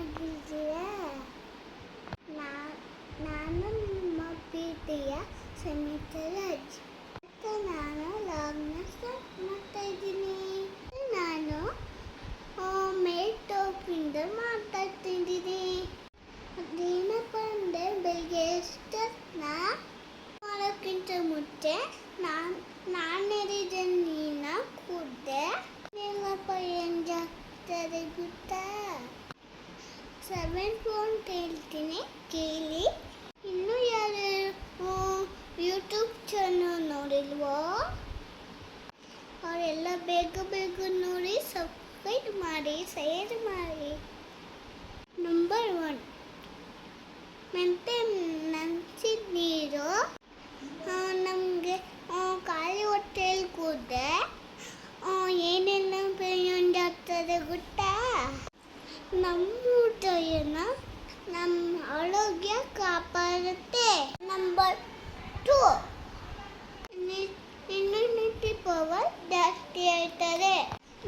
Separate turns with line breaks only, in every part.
ಚೆನ್ನಾಗಿದ್ದೀರ ನಾನು ನಿಮ್ಮ ಪ್ರೀತಿಯ ಸುಮಿತಾ ರಾಜ್ ಮತ್ತು ನಾನು ಲಗ್ನ ಸ್ಟಾರ್ಟ್ ಮಾಡ್ತಾ ಇದ್ದೀನಿ ನಾನು ಮೇಡ್ ಟೋಪಿಂದ ಮಾತಾಡ್ತಿದ್ದೀನಿ ಇದ್ದೀನಿ ಅದೇನಪ್ಪ ಅಂದರೆ ಬೆಳಿಗ್ಗೆ ಎಷ್ಟೊತ್ತನ್ನ ಮಾಡೋಕ್ಕಿಂತ ಮುಂಚೆ ನಾನು ನಾನೇ ರೀತಿಯ ನೀರನ್ನ ಕುಡ್ದೆ ಏನಪ್ಪ ಏನು ಸೆವೆನ್ ಅಂತ ಹೇಳ್ತೀನಿ ಕೇಳಿ. ಇನ್ನು ಯಾರು ಯೂಟ್ಯೂಬ್ ಚಾನಲ್ ನೋಡಿಲ್ವೋ? ಅವರೆಲ್ಲ ಬೇಗ ಬೇಗ ನೋಡಿ ಸಬ್ಸ್ಕ್ರೈಬ್ ಮಾಡಿ ಶೇರ್ ಮಾಡಿ. ಆರೋಗ್ಯ ಕಾಪಾಡುತ್ತೆ. ನಂಬರ್ ಟು ಇಮ್ಯುನಿಟಿ ಪವರ್ ಜಾಸ್ತಿ ಆಯ್ತದೆ.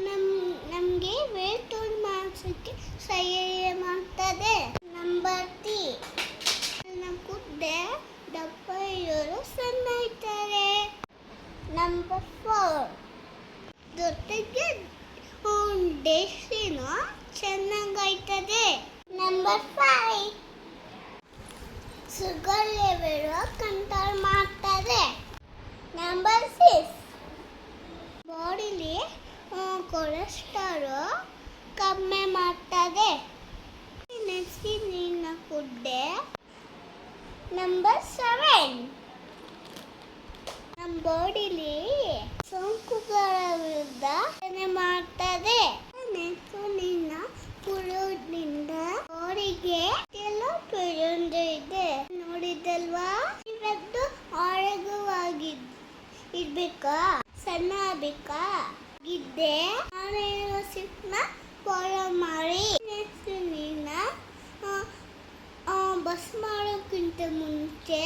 ನಮ್ ನಮಗೆ ವೇಟ್ ಮಾಡಿಸೋಕ್ಕೆ ಸಹಾಯ ಮಾಡ್ತದೆ. ನಂಬರ್ ತ್ರೀ ಕುದ್ದೆ ದಪ್ಪ ಇರೋರು ಸಣ್ಣ ಆಯ್ತಾರೆ ನಂಬರ್ ಫೋರ್ ಜೊತೆಗೆ ದೇಶಿನ ಚೆನ್ನಾಗಾಯ್ತದೆ number five sugar level control ಮಾಡ್ತದೆ ನಂಬರ್ ಸಿಕ್ಸ್ ಬಾಡಿಲಿ ಕೊಲೆಸ್ಟ್ರಾಲ್ ಕಮ್ಮಿ ಮಾಡ್ತದೆ. ನೆನೆಸಿ ನೀರಿನ ಕುಡ್ಡೆ ನಂಬರ್ ಸೆವೆನ್ ನಮ್ಮ ಬಾಡಿಲಿ ಸೋಂಕುಗಳ ವಿರುದ್ಧ ಮಾಡ್ತದೆ. ನೆನೆಸು ನಿನ್ನ ಕುಡಿಯೋದ್ರಿಂದ ಬಾಡಿಗೆ ಇರ್ಬೇಕಾ ಸಣ್ಣ ಆಗ್ಬೇಕಾ ಗಿದ್ದೆ ನಾನೇನು ಸಿಕ್ನ ಫಾಲೋ ಮಾಡಿ ನೆಕ್ಸ್ಟ್ ನೀನ ಆ, ಆ, ಬಸ್ ಮಾಡೋಕ್ಕಿಂತ ಮುಂಚೆ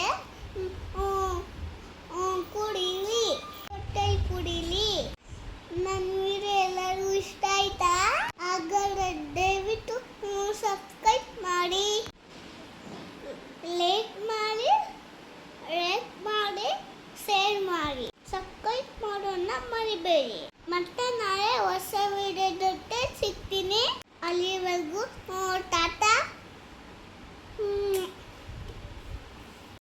ಮ್, ಮರಿಬೇಡಿ ಮತ್ತೆ ನಾಳೆ ಹೊಸ ವಿಡಿಯೋ ಜೊತೆ ಸಿಗ್ತೀನಿ. ಅಲ್ಲಿವರೆಗೂ